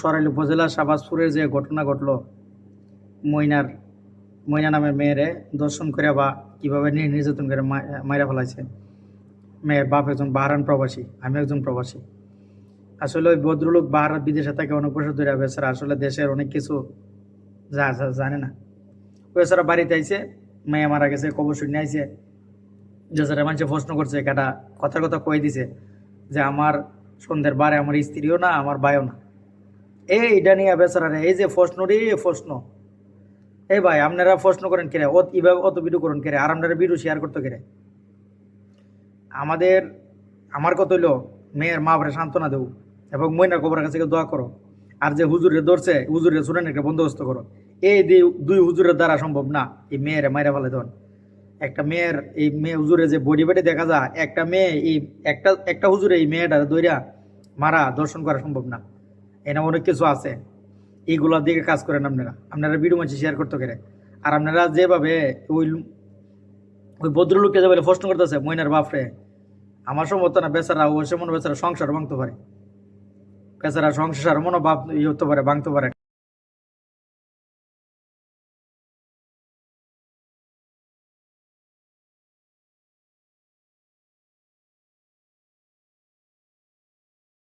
সরাইল উপজেলা শাহবাজপুরের যে ঘটনা ঘটলো, মইনার, মইনা নামের মেয়েরে দর্শন করে বা কীভাবে নির নির্যাতন করে মাইরা ফেলাইছে। মেয়ের বাপ একজন বাহারান প্রবাসী, আমি একজন প্রবাসী। আসলে ওই ভদ্রলোক বাহারাত বিদেশে থাকে অনেক বছর ধরে বেচারা, আসলে দেশের অনেক কিছু যা যা জানে না। বেচারা বাড়িতে আইছে, মেয়ে মারা গেছে কবর শুনে আইছে। বেচারা মানুষে প্রশ্ন করছে কাটা কথার কথা কয়ে দিছে যে, আমার সন্ধ্যের বারে আমার স্ত্রীও না, আমার বায়ও না। এই এটা নিয়ে বেচারা এই যে প্রশ্ন রে প্রশ্ন। এই ভাই, আপনারা প্রশ্ন করেন কেরে? অত এভাবে অত ভিডিও করেন কেরে? আর আপনারা ভিডিও শেয়ার করতে কেরে? আমাদের, আমার কত হইল, মেয়ের মা বাবারে সান্ত্বনা দেবো এবং ময়নার কবরের কাছে দোয়া করো। আর যে হুজুরে ধরছে, হুজুরে শুনেন একটা বন্দোবস্ত করো। এই দুই- হুজুরের দ্বারা সম্ভব না, এই মেয়েরে মাইরা ফেলে দেন একটা মেয়ের, এই মেয়ে হুজুরে যে বডি বেডি দেখা যায়, একটা মেয়ে এই, একটা একটা হুজুরে এই মেয়েটা দইরা মারা দর্শন করা সম্ভব না। এনে অনেক কিছু আছে। এইগুলোর দিকে কাজ করেন আপনারা। আপনারা ভিডিও মাঝে শেয়ার করতে পারে আর আপনারা যেভাবে ওই ওই ভদ্রলোককে যেভাবে প্রশ্ন করতেছে মইনার বাপরে আমার সম্ভবত না বেচারা ও সে মনে বেচারা সংসার ভাঙতে পারে। বেচারা সংসার মনোভাব ইয়ে হতে পারে, ভাঙতে পারে।